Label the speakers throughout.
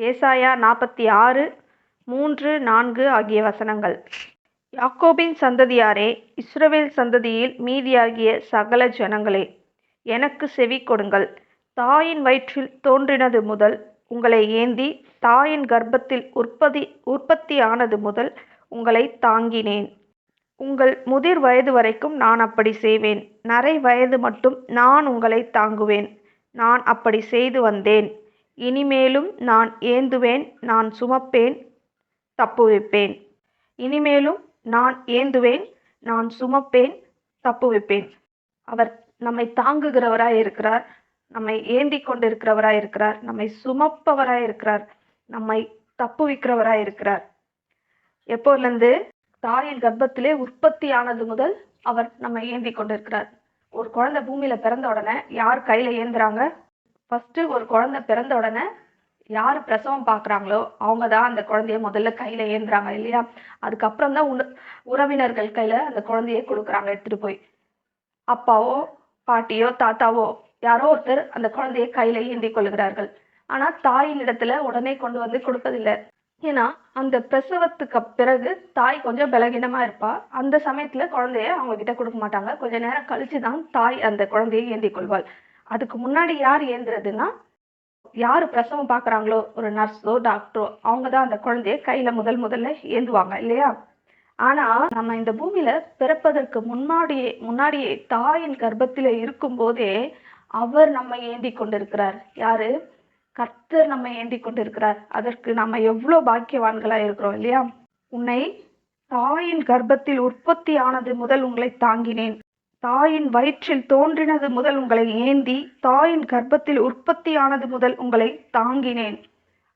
Speaker 1: ஏசாயா நாற்பத்தி ஆறு மூன்று நான்கு ஆகிய வசனங்கள். யாக்கோபின் சந்ததியாரே இஸ்ரவேல் சந்ததியில் மீதியாகிய சகல ஜனங்களே எனக்கு செவி கொடுங்கள். தாயின் வயிற்றில் தோன்றினது முதல் உங்களை ஏந்தி தாயின் கர்ப்பத்தில் உற்பத்தி உற்பத்தியானது முதல் உங்களை தாங்கினேன். உங்கள் முதிர் வயது வரைக்கும் நான் அப்படி செய்வேன். நரை வயது மட்டும் நான் உங்களை தாங்குவேன். நான் அப்படி செய்து வந்தேன். இனிமேலும் நான் ஏந்துவேன் நான் சுமப்பேன் தப்புவிப்பேன். இனிமேலும் நான் ஏந்துவேன் நான் சுமப்பேன் தப்புவிப்பேன். அவர் நம்மை தாங்குகிறவராய் இருக்கிறார் நம்மை ஏந்தி கொண்டிருக்கிறவராய் இருக்கிறார் நம்மை சுமப்பவராய் இருக்கிறார் நம்மை தப்புவிக்கிறவராய் இருக்கிறார். எப்போதுலேருந்து தாயின் கர்ப்பத்திலே உற்பத்தி ஆனது முதல் அவர் நம்மை ஏந்தி கொண்டிருக்கிறார். ஒரு குழந்தை பூமியில பிறந்த உடனே யார் கையில ஏந்துறாங்க? ஃபஸ்ட்டு ஒரு குழந்தை பிறந்த உடனே யார் பிரசவம் பார்க்குறாங்களோ அவங்க தான் அந்த குழந்தைய முதல்ல கையில ஏந்துறாங்க இல்லையா? அதுக்கப்புறம் தான் உண உறவினர்கள் கையில் அந்த குழந்தைய கொடுக்குறாங்க எடுத்துட்டு போய். அப்பாவோ பாட்டியோ தாத்தாவோ யாரோ ஒருத்தர் அந்த குழந்தைய கையில ஏந்தி கொள்கிறார்கள். ஆனா தாயின் இடத்துல உடனே கொண்டு வந்து கொடுப்பதில்லை. ஏன்னா அந்த பிரசவத்துக்கு பிறகு தாய் கொஞ்சம் பலகீனமாக இருப்பா. அந்த சமயத்துல குழந்தைய அவங்க கிட்ட கொடுக்க மாட்டாங்க. கொஞ்ச நேரம் கழிச்சு தான் தாய் அந்த குழந்தையை ஏந்தி கொள்வாள். அதுக்கு முன்னாடி யார் ஏந்துறதுன்னா யார் பிரசவம் பார்க்குறாங்களோ ஒரு நர்ஸோ டாக்டரோ அவங்க தான் அந்த குழந்தைய கையில முதல் முதல்ல ஏந்துவாங்க இல்லையா? ஆனா நம்ம இந்த பூமியில பிறப்பதற்கு முன்னாடியே முன்னாடியே தாயின் கர்ப்பத்தில் இருக்கும்போதே அவர் நம்ம ஏந்தி கொண்டிருக்கிறார். யாரு? கர்த்தர் நம்ம ஏந்தி கொண்டிருக்கிறார். அதற்கு நம்ம எவ்வளவு பாக்கியவான்களா இருக்கிறோம் இல்லையா? உன்னை தாயின் கர்ப்பத்தில் உற்பத்தி ஆனது முதல் உங்களை தாங்கினேன். தாயின் வயிற்றில் தோன்றினது முதல் உங்களை ஏந்தி தாயின் கர்ப்பத்தில் உற்பத்தியானது முதல் உங்களை தாங்கினேன்.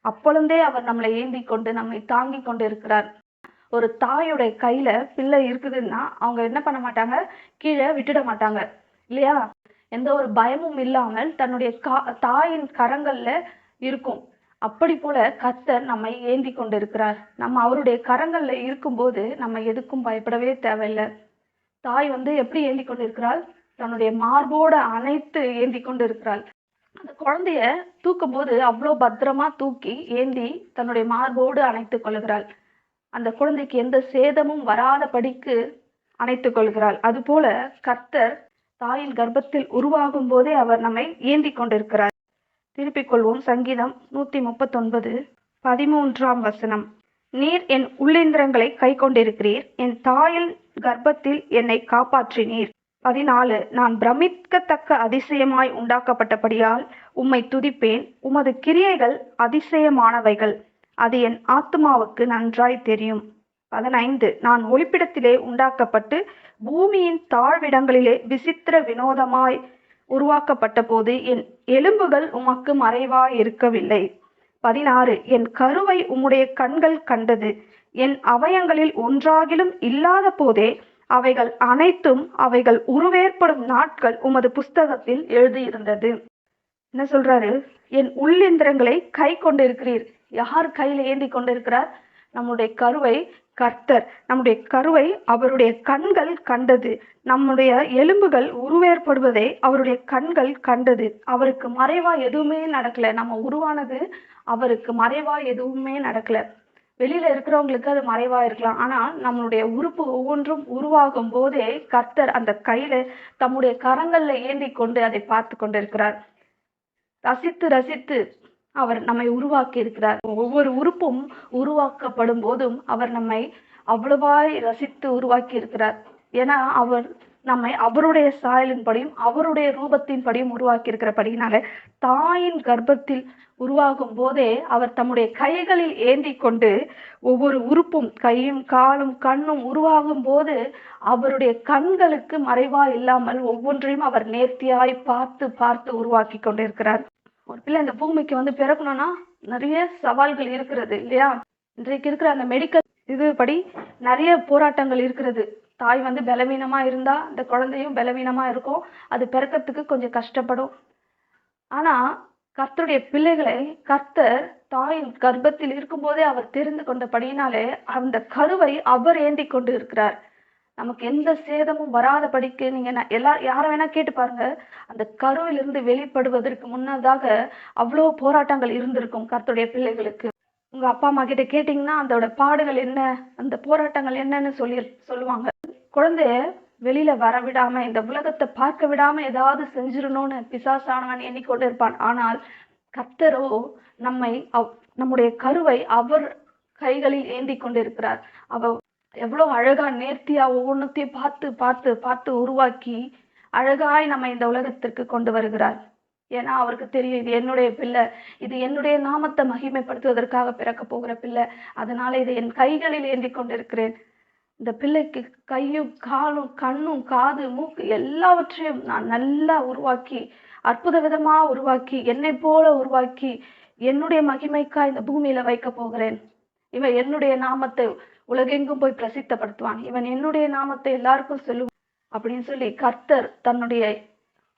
Speaker 1: அப்பொழுதே அவர் நம்மளை ஏந்தி கொண்டு நம்மை தாங்கி கொண்டு இருக்கிறார் ஒரு தாயுடைய கையில பிள்ளை இருக்குதுன்னா அவங்க என்ன பண்ண மாட்டாங்க? கீழே விட்டுட மாட்டாங்க. இல்லையா? எந்த ஒரு பயமும் இல்லாமல் தன்னுடைய கா தாயின் கரங்கள்ல இருக்கும். அப்படி போல கத்தர் நம்மை ஏந்தி கொண்டிருக்கிறார். நம்ம அவருடைய கரங்கள்ல இருக்கும்போது நம்ம எதுக்கும் பயப்படவே தேவையில்லை. தாய் வந்து எப்படி ஏந்தி கொண்டிருக்கிறாள்? தன்னுடைய மார்போட அணைத்து ஏந்தி கொண்டு இருக்கிறாள் அந்த குழந்தைய தூக்கும் போது அவ்வளோ பத்திரமா தூக்கி ஏந்தி தன்னுடைய மார்போடு அணைத்து கொள்கிறாள். அந்த குழந்தைக்கு எந்த சேதமும் வராத படிக்கு அணைத்து கொள்கிறாள். அதுபோல கர்த்தர் தாயின் கர்ப்பத்தில் உருவாகும் போதே அவர் நம்மை ஏந்தி கொண்டிருக்கிறார். திருப்பிக் கொள்வோம் சங்கீதம் நூத்தி முப்பத்தொன்பது பதிமூன்றாம் வசனம். நீர் என் உள்ளிந்திரங்களை கை கொண்டிருக்கிறீர் என் தாயின் கர்ப்பத்தில் என்னை காப்பாற்றினீர். பதினாலு நான் பிரமிக்கத்தக்க அதிசயமாய் உண்டாக்கப்பட்டபடியால் உம்மை துதிப்பேன். உமது கிரியைகள் அதிசயமானவைகள். அது என் ஆத்மாவுக்கு நன்றாய் தெரியும். பதினைந்து நான் ஒளிப்பிடத்திலே உண்டாக்கப்பட்டு பூமியின் தாழ்விடங்களிலே விசித்திர வினோதமாய் உருவாக்கப்பட்ட போது என் எலும்புகள் உமக்கு மறைவாய் இருக்கவில்லை பதினாறு என் கருவை உம்முடைய கண்கள் கண்டது. என் அவயங்களில் ஒன்றாகிலும் இல்லாத போதே அவைகள் அனைத்தும் அவைகள் உருவேற்படும் நாட்கள் உமது புஸ்தகத்தில் எழுதியிருந்தது. என்ன சொல்றாரு? என் உள்ளிந்திரங்களை கை கொண்டிருக்கிறீர். யார் கையில ஏந்தி கொண்டிருக்கிறார்? நம்முடைய கருவை கர்த்தர். நம்முடைய கருவை அவருடைய கண்கள் கண்டது. நம்முடைய எலும்புகள் உருவேற்படுவதை அவருடைய கண்கள் கண்டது. அவருக்கு மறைவா எதுவுமே நடக்கல. நம்ம உருவானது அவருக்கு மறைவா எதுவுமே நடக்கல. வெளியில இருக்கிறவங்களுக்கு அது மறைவா இருக்கலாம். ஆனா நம்மளுடைய உறுப்பு ஒவ்வொன்றும் உருவாகும் போதே கர்த்தர் அந்த கையில தம்முடைய கரங்கள்ல ஏந்தி கொண்டு அதை பார்த்து கொண்டிருக்கிறார். ரசித்து ரசித்து அவர் நம்மை உருவாக்கி இருக்கிறார். ஒவ்வொரு உறுப்பும் உருவாக்கப்படும் போதும் அவர் நம்மை அவ்வளவாய் ரசித்து உருவாக்கி இருக்கிறார். ஏன்னா அவர் நம்மை அவருடைய சாயலின்படியும் அவருடைய ரூபத்தின்படியும் உருவாக்கி இருக்கிறபடினால தாயின் கர்ப்பத்தில் உருவாகும் போதே அவர் தம்முடைய கைகளில் ஏந்தி கொண்டு ஒவ்வொரு உறுப்பும் கையும் காலும் கண்ணும் உருவாகும் போது அவருடைய கண்களுக்கு மறைவா இல்லாமல் ஒவ்வொன்றையும் அவர் நேர்த்தியாய் பார்த்து பார்த்து உருவாக்கி கொண்டிருக்கிறார். ஒரு பிள்ளை இந்த பூமிக்கு வந்து பிறக்கணும்னா நிறைய சவால்கள் இருக்கிறது இல்லையா? இன்றைக்கு இருக்கிற அந்த மெடிக்கல் இது படி நிறைய போராட்டங்கள் இருக்கிறது. தாய் வந்து பலவீனமா இருந்தா அந்த குழந்தையும் பலவீனமா இருக்கும். அது பிறக்கிறதுக்கு கொஞ்சம் கஷ்டப்படும். ஆனா கர்த்தருடைய பிள்ளைகளை கர்த்தர் தாயின் கர்ப்பத்தில் இருக்கும்போதே அவர் தெரிந்து கொண்டபடியினாலே அந்த கருவை அவர் ஏந்தி கொண்டு இருக்கிறார். நமக்கு எந்த சேதமும் வராதபடிக்கு நீங்க எல்லா யாரை வேணா கேட்டு பாருங்க. அந்த கருவிலிருந்து வெளிப்படுவதற்கு முன்னதாக அவ்வளோ போராட்டங்கள் இருந்திருக்கும் கர்த்தருடைய பிள்ளைகளுக்கு. உங்க அப்பா அம்மா கிட்ட கேட்டீங்கன்னா அதோட பாடுகள் என்ன அந்த போராட்டங்கள் என்னன்னு சொல்லி சொல்லுவாங்க. குழந்தைய வெளியில வர விடாம இந்த உலகத்தை பார்க்க விடாம ஏதாவது செஞ்சிடணும்னு பிசாசானவன் எண்ணிக்கொண்டு இருப்பான். ஆனால் கர்த்தரோ நம்மை அவ்- நம்முடைய கருவை அவர் கைகளில் ஏந்தி கொண்டிருக்கிறார் அவ எவ்வளோ அழகா நேர்த்தியா ஒவ்வொன்றத்தையும் பார்த்து பார்த்து பார்த்து உருவாக்கி அழகாய் நம்ம இந்த உலகத்திற்கு கொண்டு வருகிறார். ஏன்னா அவருக்கு தெரியும் இது என்னுடைய பிள்ளை இது என்னுடைய நாமத்தை மகிமைப்படுத்துவதற்காக பிறக்க போகிற பிள்ளை அதனால இதை என் கைகளில் ஏந்தி கொண்டிருக்கிறேன். இந்த பிள்ளைக்கு கையும் காலும் கண்ணும் காது மூக்கு எல்லாவற்றையும் நான் நல்லா உருவாக்கி அற்புத விதமா உருவாக்கி என்னை போல உருவாக்கி என்னுடைய மகிமைக்காய் இந்த பூமியில வைக்க போகிறேன். இவன் என்னுடைய நாமத்தை உலகெங்கும் போய் பிரசித்தப்படுத்துவான். இவன் என்னுடைய நாமத்தை எல்லாருக்கும் சொல்லும் அப்படின்னு சொல்லி கர்த்தர் தன்னுடைய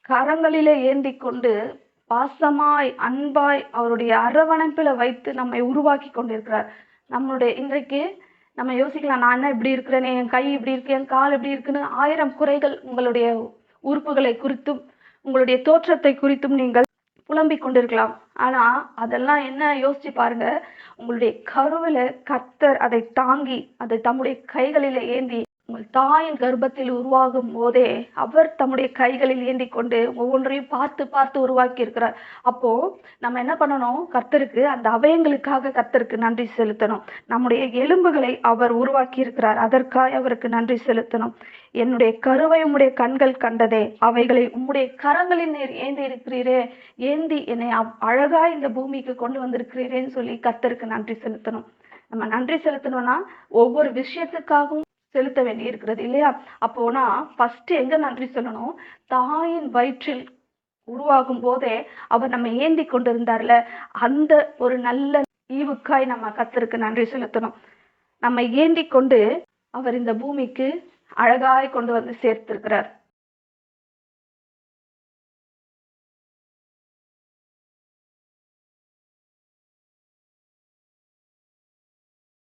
Speaker 1: கரங்களிலே ஏந்தி கொண்டு பாசமாய் அன்பாய் அவருடைய அரவணைப்பில வைத்து நம்மை உருவாக்கி கொண்டிருக்கிறார். நம்மளுடைய இன்றைக்கு நம்ம யோசிக்கலாம் நான் என்ன இப்படி இருக்கிறேனே? என் கை இப்படி இருக்கு என் கால் இப்படி இருக்குன்னு ஆயிரம் குறைகள் உங்களுடைய உறுப்புகளை குறித்தும் உங்களுடைய தோற்றத்தை குறித்தும் நீங்கள் புலம்பிக் கொண்டிருக்கலாம். ஆனா அதெல்லாம் என்ன? யோசிச்சு பாருங்க. உங்களுடைய கருவில கர்த்தர் அதை தாங்கி அதை தம்முடைய கைகளில ஏந்தி உங்கள் தாயின் கர்ப்பத்தில் உருவாகும் போதே அவர் தம்முடைய கைகளில் ஏந்தி கொண்டு ஒவ்வொன்றையும் பார்த்து பார்த்து உருவாக்கி இருக்கிறார் அப்போ நம்ம என்ன பண்ணணும்? கர்த்தருக்கு அந்த அவயங்களுக்காக கர்த்தருக்கு நன்றி செலுத்தணும். நம்முடைய எலும்புகளை அவர் உருவாக்கி இருக்கிறார் அதற்காக அவருக்கு நன்றி செலுத்தணும். என்னுடைய கருவை உம்முடைய கண்கள் கண்டதே அவைகளை உம்முடைய கரங்களில் நீர் ஏந்தி இருக்கிறீரே ஏந்தி என்னை அழகா இந்த பூமிக்கு கொண்டு வந்திருக்கிறீரேன்னு சொல்லி கர்த்தருக்கு நன்றி செலுத்தணும். நம்ம நன்றி செலுத்தணும்னா ஒவ்வொரு விஷயத்துக்காகவும் செலுத்த வேண்டி இருக்கிறது இல்லையா? அப்போனா ஃபர்ஸ்ட் எங்க நன்றி சொல்லணும்? தாயின் வயிற்றில் உருவாகும் போதே அவர் நம்ம ஏந்தி கொண்டிருந்தார்ல அந்த ஒரு நல்ல ஈவுக்காய் நம்ம கர்த்தருக்கு நன்றி செலுத்தணும். நம்ம ஏந்தி கொண்டு அவர் இந்த பூமிக்கு அழகாய் கொண்டு வந்து சேர்த்திருக்கிறார்.